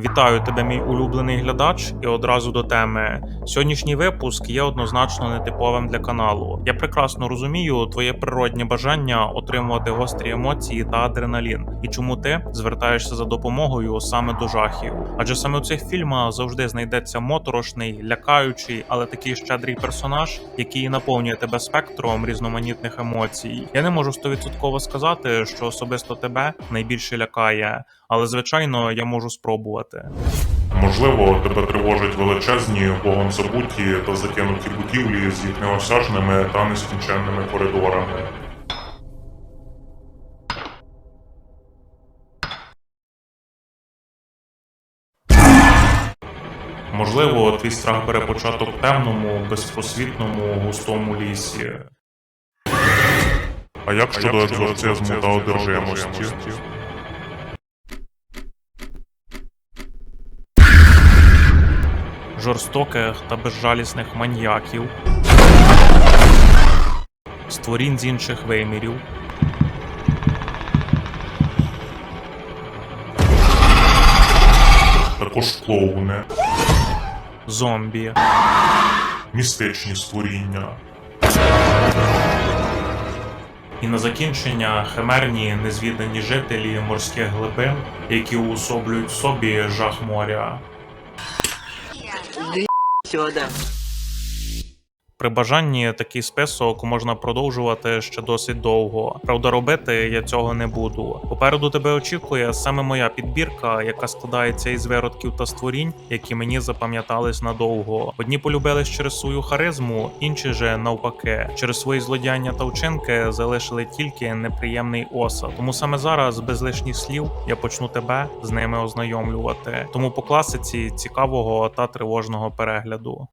Вітаю тебе, мій улюблений глядач, і одразу до теми. Сьогоднішній випуск є однозначно нетиповим для каналу. Я прекрасно розумію твоє природнє бажання отримувати гострі емоції та адреналін, і чому ти звертаєшся за допомогою саме до жахів. Адже саме у цих фільмах завжди знайдеться моторошний, лякаючий, але такий щедрий персонаж, який наповнює тебе спектром різноманітних емоцій. Я не можу стовідсотково сказати, що особисто тебе найбільше лякає, але звичайно я можу спробувати. Можливо, тебе тривожать величезні, богом забуті та закинуті будівлі з їх неосяжними та нескінченними коридорами. Можливо, твій страх бере початок в темному, безпросвітному, густому лісі. А як щодо екзорцизму та одержимості? Жорстоких та безжалісних маньяків, створінь з інших вимірів, Також клоуни, зомбі, містичні створіння, і на закінчення химерні незвідані жителі морських глибин, які уособлюють в собі жах моря. 这的。При бажанні такий список можна продовжувати ще досить довго. Правда, робити я цього не буду. Попереду тебе очікує саме моя підбірка, яка складається із виродків та створінь, які мені запам'ятались надовго. Одні полюбились через свою харизму, інші же навпаки, через свої злодіяння та вчинки залишили тільки неприємний осад. Тому саме зараз, без лишніх слів, я почну тебе з ними ознайомлювати. Тому по класиці цікавого та тривожного перегляду.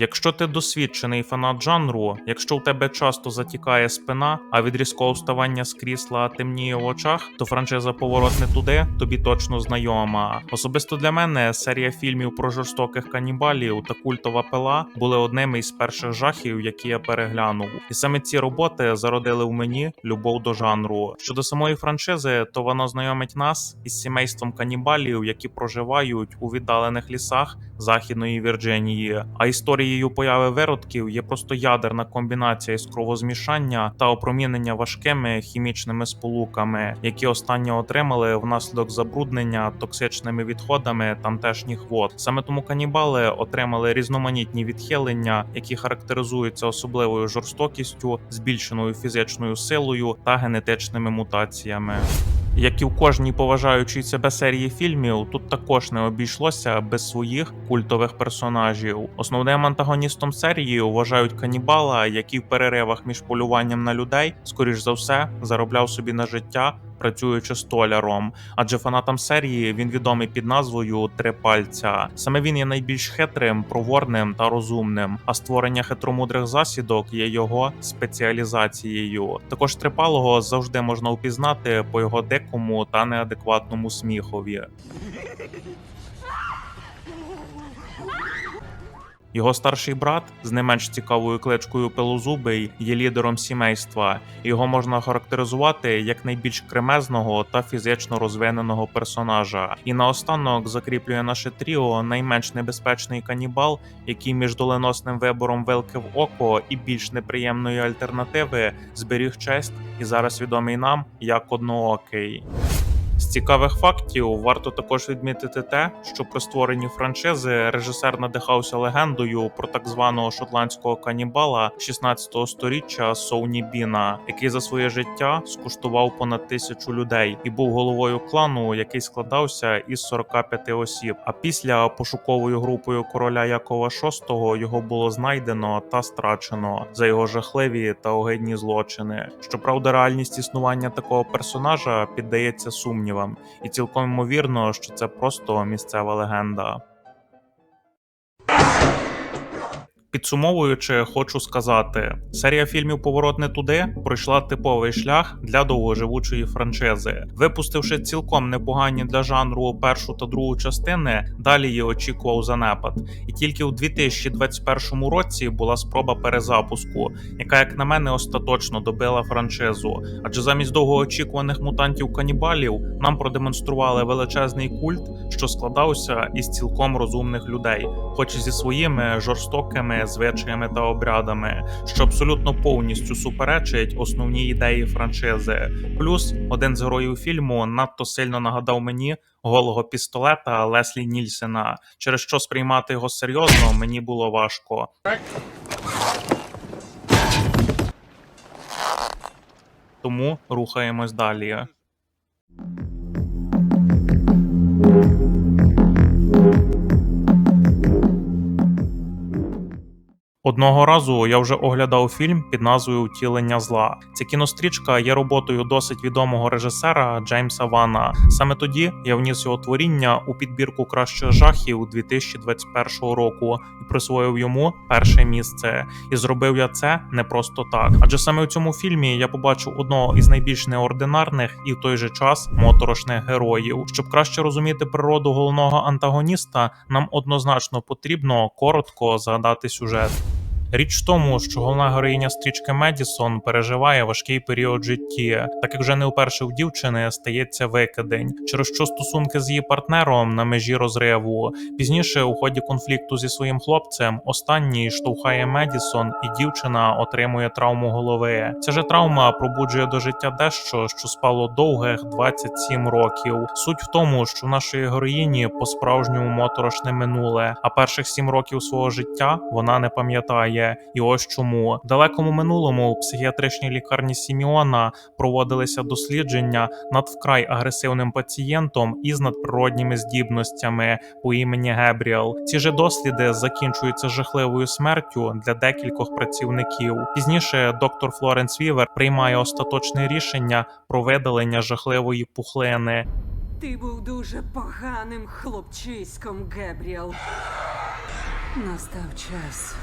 Якщо ти досвідчений фанат жанру, якщо у тебе часто затікає спина, а від різкого вставання з крісла темніє в очах, то франшиза Поворот не туди тобі точно знайома. Особисто для мене серія фільмів про жорстоких канібалів та культова пила були одними із перших жахів, які я переглянув. І саме ці роботи зародили в мені любов до жанру. Щодо самої франшизи, то вона знайомить нас із сімейством канібалів, які проживають у віддалених лісах Західної Вірджинії. А історією появи виродків є просто ядерна комбінація із кровозмішання та опромінення важкими хімічними сполуками, які останні отримали внаслідок забруднення токсичними відходами тамтешніх вод. Саме тому канібали отримали різноманітні відхилення, які характеризуються особливою жорстокістю, збільшеною фізичною силою та генетичними мутаціями. Як і в кожній поважаючій себе серії фільмів, тут також не обійшлося без своїх культових персонажів. Основним антагоністом серії вважають канібала, який в переривах між полюванням на людей, скоріш за все, заробляв собі на життя. Працюючи столяром, адже фанатам серії він відомий під назвою Три пальця. Саме він є найбільш хитрим, проворним та розумним. А створення хитромудрих засідок є його спеціалізацією. Також трипалого завжди можна впізнати по його дикому та неадекватному сміхові. Його старший брат з не менш цікавою кличкою Пилозубий є лідером сімейства. Його можна характеризувати як найбільш кремезного та фізично розвиненого персонажа. І наостанок закріплює наше тріо найменш небезпечний канібал, який між доленосним вибором вилки в око і більш неприємної альтернативи зберіг честь і зараз відомий нам як одноокий. З цікавих фактів варто також відмітити те, що при створенні франшизи режисер надихався легендою про так званого шотландського канібала 16-го сторіччя Соуні Біна, який за своє життя скуштував понад тисячу людей і був головою клану, який складався із 45 осіб. А після пошуковою групою короля Якова VI його було знайдено та страчено за його жахливі та огидні злочини. Щоправда, реальність існування такого персонажа піддається сумнівам, і цілком ймовірно, що це просто місцева легенда. Підсумовуючи, хочу сказати, серія фільмів Поворот не туди пройшла типовий шлях для довгоживучої франшизи, випустивши цілком непогані для жанру першу та другу частини. Далі її очікував занепад, і тільки у 2021 році була спроба перезапуску, яка, як на мене, остаточно добила франшизу. Адже замість довгоочікуваних мутантів канібалів нам продемонстрували величезний культ, що складався із цілком розумних людей, хоч і зі своїми жорстокими звичаями та обрядами, що абсолютно повністю суперечить основній ідеї франшизи. Плюс один з героїв фільму надто сильно нагадав мені голого пістолета Леслі Нільсена, через що сприймати його серйозно мені було важко. Тому рухаємось далі. Одного разу я вже оглядав фільм під назвою Втілення зла. Ця кінострічка є роботою досить відомого режисера Джеймса Вана. Саме тоді я вніс його творіння у підбірку кращих жахів 2021 року і присвоїв йому перше місце. І зробив я це не просто так. Адже саме у цьому фільмі я побачив одного із найбільш неординарних і в той же час моторошних героїв. Щоб краще розуміти природу головного антагоніста, нам однозначно потрібно коротко згадати сюжет. Річ в тому, що головна героїня стрічки Медісон переживає важкий період в житті, так як вже не вперше в дівчини стається викидень, через що стосунки з її партнером на межі розриву. Пізніше, у ході конфлікту зі своїм хлопцем, останній штовхає Медісон, і дівчина отримує травму голови. Ця же травма пробуджує до життя дещо, що спало довгих 27 років. Суть в тому, що в нашої героїні по справжньому моторошне минуле, а перших 7 років свого життя вона не пам'ятає. І ось чому в далекому минулому у психіатричній лікарні Сіміона проводилися дослідження над вкрай агресивним пацієнтом із надприродніми здібностями по імені Гебріел. Ці же досліди закінчуються жахливою смертю для декількох працівників. Пізніше доктор Флоренс Вівер приймає остаточне рішення про видалення жахливої пухлини. Ти був дуже поганим хлопчиськом, Гебріел. Настав час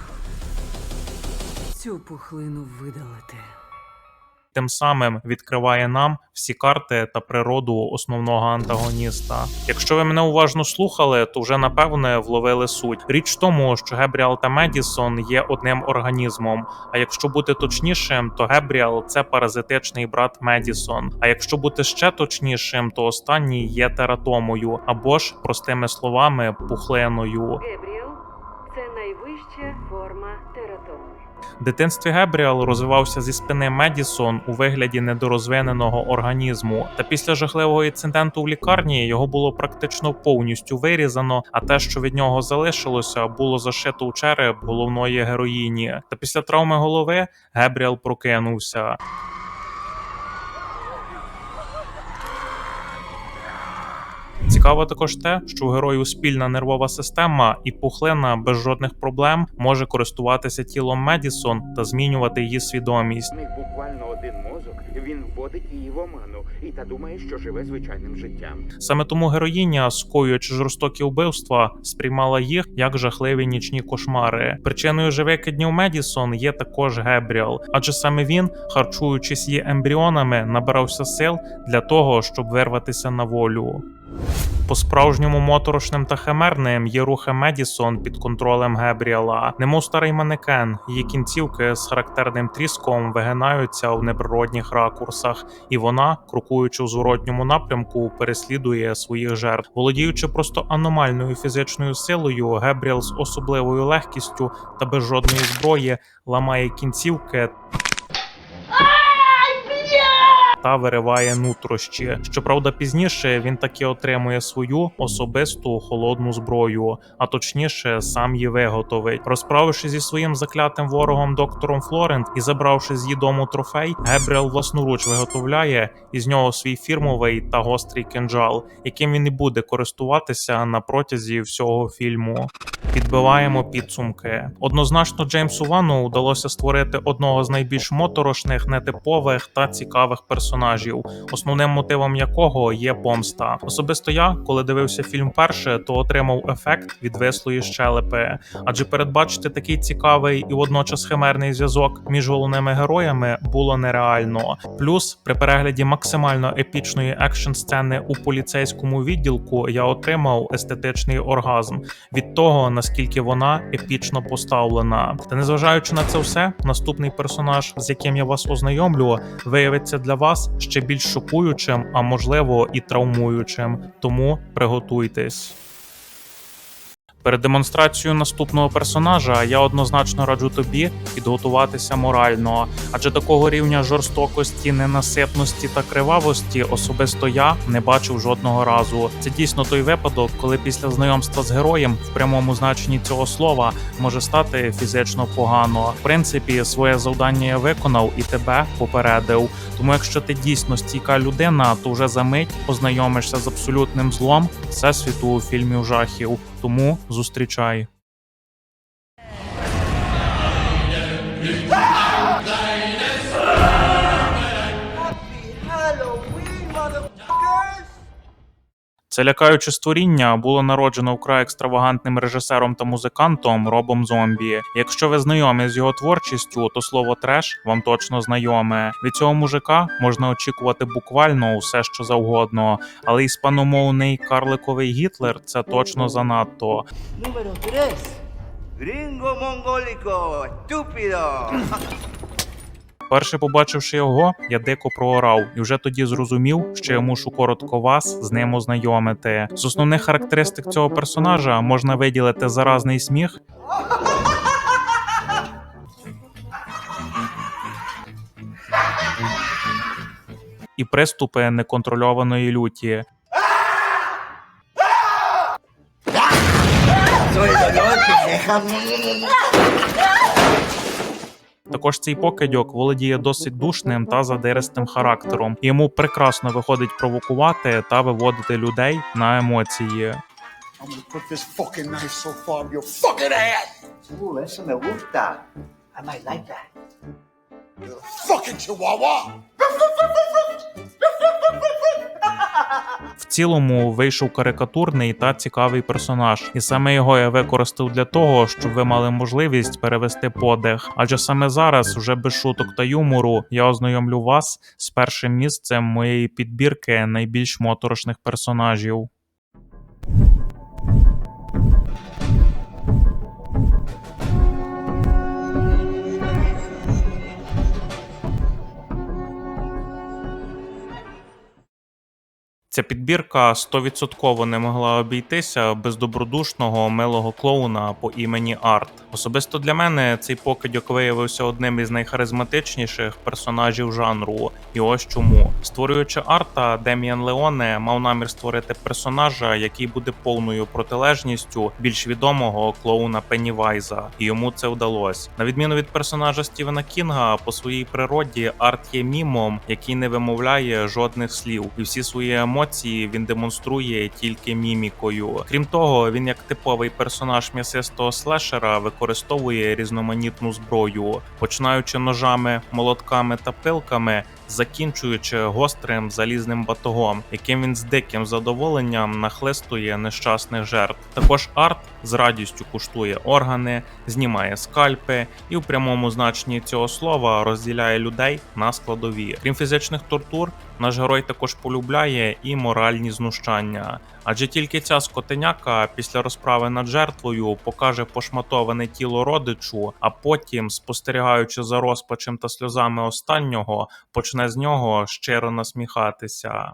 цю пухлину видалити. Тим самим відкриває нам всі карти та природу основного антагоніста. Якщо ви мене уважно слухали, то вже напевне вловили суть. Річ в тому, що Гебріал та Медісон є одним організмом. А якщо бути точнішим, то Гебріал це паразитичний брат Медісон. А якщо бути ще точнішим, то останній є тератомою або ж простими словами пухлиною. Гебріел Дитинстві Гебріал розвивався зі спини Медісон у вигляді недорозвиненого організму. Та після жахливого інциденту в лікарні його було практично повністю вирізано. А те, що від нього залишилося, було зашито у череп головної героїні. Та після травми голови Гебріал прокинувся. Цікаво також те, що у героїв спільна нервова система і пухлина без жодних проблем може користуватися тілом Медісон та змінювати її свідомість. У них буквально один мозок, він вводить її в оману і та думає, що живе звичайним життям. Саме тому героїня, скоюючи жорстокі вбивства, сприймала їх як жахливі нічні кошмари. Причиною же викиднів Медісон є також Гебріал, адже саме він, харчуючись її ембріонами, набирався сил для того, щоб вирватися на волю. По справжньому моторошним та химерним є рухи Медісон під контролем Гебріала, немов старий манекен. Її кінцівки з характерним тріском вигинаються в неприродних ракурсах, і вона, крокуючи в зворотньому напрямку, переслідує своїх жертв. Володіючи просто аномальною фізичною силою, Гебріал з особливою легкістю та без жодної зброї ламає кінцівки та вириває нутрощі. Щоправда, пізніше він таки отримує свою особисту холодну зброю, а точніше, сам її виготовить. Розправивши зі своїм заклятим ворогом доктором Флорент і забравши з її дому трофей, Гебріел власноруч виготовляє із нього свій фірмовий та гострий кинджал, яким він і буде користуватися на протязі всього фільму. Підбиваємо підсумки. Однозначно, Джеймсу Вану вдалося створити одного з найбільш моторошних, нетипових та цікавих персонажів основним мотивом якого є помста. Особисто я, коли дивився фільм перше, то отримав ефект від вислої щелепи, адже передбачити такий цікавий і водночас химерний зв'язок між головними героями було нереально. Плюс при перегляді максимально епічної екшн сцени у поліцейському відділку я отримав естетичний оргазм від того, наскільки вона епічно поставлена. Та незважаючи на це все, наступний персонаж, з яким я вас ознайомлю, виявиться для вас ще більш шокуючим, а можливо і травмуючим. Тому приготуйтесь. Перед демонстрацією наступного персонажа я однозначно раджу тобі підготуватися морально, адже такого рівня жорстокості, ненаситності та кривавості особисто я не бачив жодного разу. Це дійсно той випадок, коли після знайомства з героєм в прямому значенні цього слова може стати фізично погано. В принципі, своє завдання я виконав і тебе попередив. Тому, якщо ти дійсно стійка людина, то вже за мить познайомишся з абсолютним злом всесвіту фільмів жахів. Тому зустрічай. Це лякаюче створіння було народжено вкрай екстравагантним режисером та музикантом Робом Зомбі. Якщо ви знайомі з його творчістю, то слово треш вам точно знайоме. Від цього мужика можна очікувати буквально все, що завгодно, але іспаномовний карликовий Гітлер це точно занадто. Número 3. Gringo mongólico, estúpido. Перше побачивши його, я дико проорав і вже тоді зрозумів, що я мушу коротко вас з ним ознайомити. З основних характеристик цього персонажа можна виділити заразний сміх. І приступи неконтрольованої люті. Також цей покидьок володіє досить душним та задиристим характером. І Йому прекрасно виходить провокувати та виводити людей на емоції. I'm gonna put this fucking knife so far up your fucking ass. Uh, eso me gusta. I might like that. You're a fucking chihuahua. В цілому вийшов карикатурний та цікавий персонаж, і саме його я використав для того, щоб ви мали можливість перевести подих. Адже саме зараз, вже без шуток та юмору, я ознайомлю вас з першим місцем моєї підбірки найбільш моторошних персонажів. Ця підбірка 100% не могла обійтися без добродушного милого клоуна по імені Арт. Особисто для мене цей покидьок виявився одним із найхаризматичніших персонажів жанру. І ось чому створюючи арта, Деміан Леоне мав намір створити персонажа, який буде повною протилежністю більш відомого клоуна Пеннівайза, і йому це вдалося. На відміну від персонажа Стівена Кінга, по своїй природі арт є мімом, який не вимовляє жодних слів, і всі свої емоції він демонструє тільки мімікою. Крім того, він як типовий персонаж м'ясистого слешера використовує різноманітну зброю, починаючи ножами, молотками та пилками. Закінчуючи гострим залізним батогом, яким він з диким задоволенням нахлистує нещасних жертв. Також арт з радістю куштує органи, знімає скальпи і в прямому значенні цього слова розділяє людей на складові. Крім фізичних тортур, наш герой також полюбляє і моральні знущання. Адже тільки ця скотеняка після розправи над жертвою покаже пошматоване тіло родичу, а потім, спостерігаючи за розпачем та сльозами останнього, почне з нього щиро насміхатися.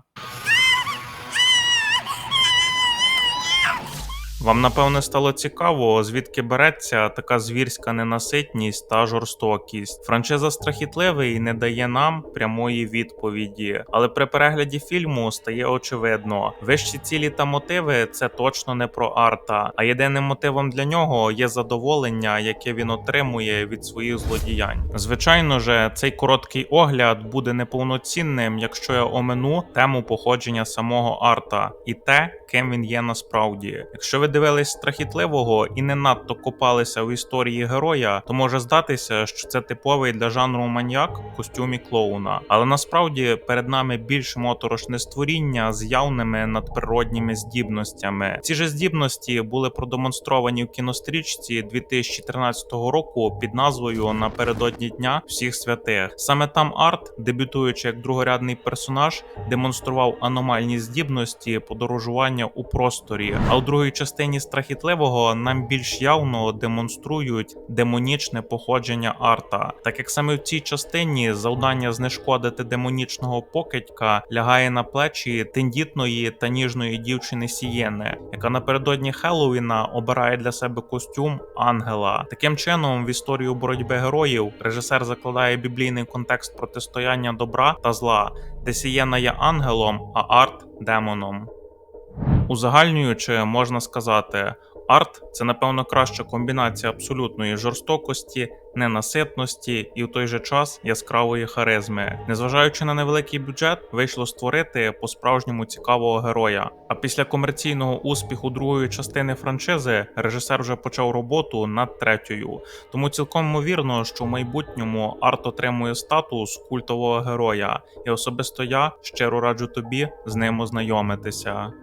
Вам напевне стало цікаво, звідки береться така звірська ненаситність та жорстокість. Франшиза страхітливий не дає нам прямої відповіді, але при перегляді фільму стає очевидно, вищі цілі та мотиви це точно не про арта. А єдиним мотивом для нього є задоволення, яке він отримує від своїх злодіянь. Звичайно же, цей короткий огляд буде неповноцінним, якщо я омину тему походження самого арта і те, ким він є насправді. Якщо ви дивились страхітливого і не надто копалися в історії героя, то може здатися, що це типовий для жанру маньяк в костюмі клоуна. Але насправді перед нами більш моторошне створіння з явними надприродніми здібностями. Ці ж здібності були продемонстровані в кінострічці 2013 року під назвою Напередодні дня всіх святих. Саме там Арт, дебютуючи як другорядний персонаж, демонстрував аномальні здібності подорожування у просторі. А у другій частині страхітливого нам більш явно демонструють демонічне походження арта, так як саме в цій частині завдання знешкодити демонічного покидька лягає на плечі тендітної та ніжної дівчини Сієни, яка напередодні Хеллоуіна обирає для себе костюм ангела. Таким чином, в історію боротьби героїв режисер закладає біблійний контекст протистояння добра та зла, де Сієна є ангелом, а арт демоном. Узагальнюючи, можна сказати, арт це напевно краща комбінація абсолютної жорстокості, ненаситності і в той же час яскравої харизми. Незважаючи на невеликий бюджет, вийшло створити по-справжньому цікавого героя. А після комерційного успіху другої частини франшизи режисер вже почав роботу над третьою. Тому цілком ймовірно, що в майбутньому арт отримує статус культового героя, і особисто я щиро раджу тобі з ним ознайомитися.